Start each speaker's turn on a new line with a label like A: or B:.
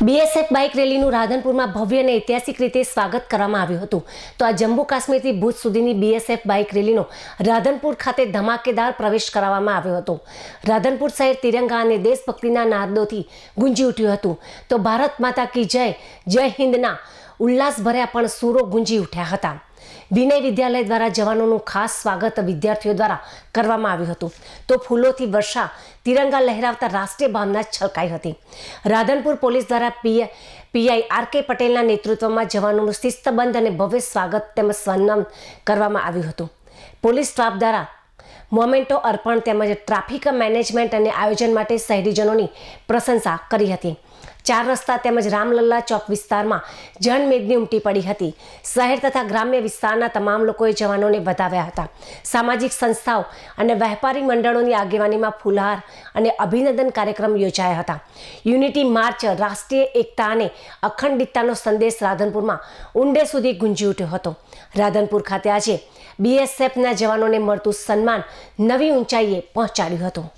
A: BSF bike રેલીનું રાધનપુરમાં ભવ્ય અને ઐતિહાસિક રીતે સ્વાગત કરવામાં આવ્યું હતું. તો આ જમ્મુ કાશ્મીરથી ભુજ સુધીની બીએસએફ બાઇક રેલીનો રાધનપુર ખાતે ધમાકેદાર પ્રવેશ કરાવવામાં આવ્યો હતો. રાધનપુર શહેર તિરંગા અને દેશભક્તિના નાદોથી ગુંજી ઉઠ્યું હતું. તો ભારત માતા કી જય જય હિન્દના ઉલ્લાસભર્યા પણ સૂરો ગુંજી ઉઠ્યા હતા. વિનય વિદ્યાલય દ્વારા જવાનોનું ખાસ સ્વાગત વિદ્યાર્થીઓ દ્વારા કરવામાં આવ્યું હતું. તો ફૂલોથી વર્ષા તિરંગા લહેરાવતા રાષ્ટ્રીય ભાવના છલકાઈ હતી. રાધનપુર પોલીસ દ્વારા પીએ પીઆઈ આર કે પટેલના નેતૃત્વમાં જવાનોનું શિસ્તબંધ અને ભવ્ય સ્વાગત તેમજ સન્માન કરવામાં આવ્યું હતું. પોલીસ સ્ટાફ દ્વારા મોમેન્ટો અર્પણ તેમજ ટ્રાફિક મેનેજમેન્ટ અને આયોજન માટે શહેરીજનોની પ્રશંસા કરી હતી. ચાર રસ્તા તેમજ રામલલ્લા ચોક વિસ્તારમાં જનમેદની ઉમટી પડી હતી. શહેર તથા ગ્રામ્ય વિસ્તારના તમામ લોકોએ જવાનોને વધાવ્યા હતા. સામાજિક સંસ્થાઓ અને વેપારી મંડળોની આગેવાનીમાં ફુલહાર અને અભિનંદન કાર્યક્રમ યોજાયા હતા. યુનિટી માર્ચ રાષ્ટ્રીય એકતા અને અખંડિતતાનો સંદેશ રાધનપુરમાં ઊંડે સુધી ગુંજી ઉઠ્યો હતો. રાધનપુર ખાતે આજે બીએસએફના જવાનોને મળતું સન્માન નવી ઊંચાઈએ પહોંચાડ્યું હતું.